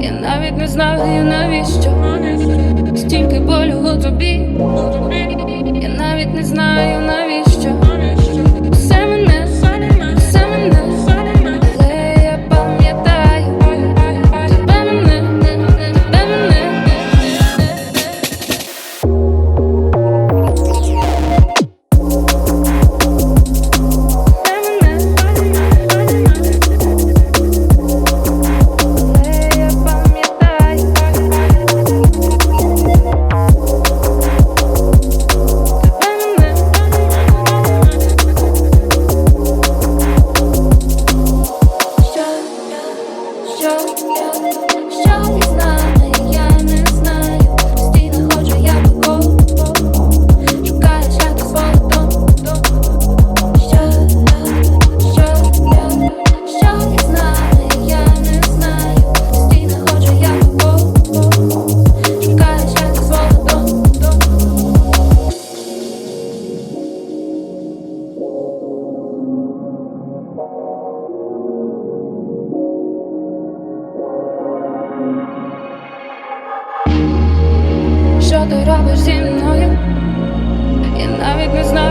Я навіть не знаю, навіщо стільки болю у тобі. Я навіть не знаю навіщо ти робиш зі мною, я навіть не знаю.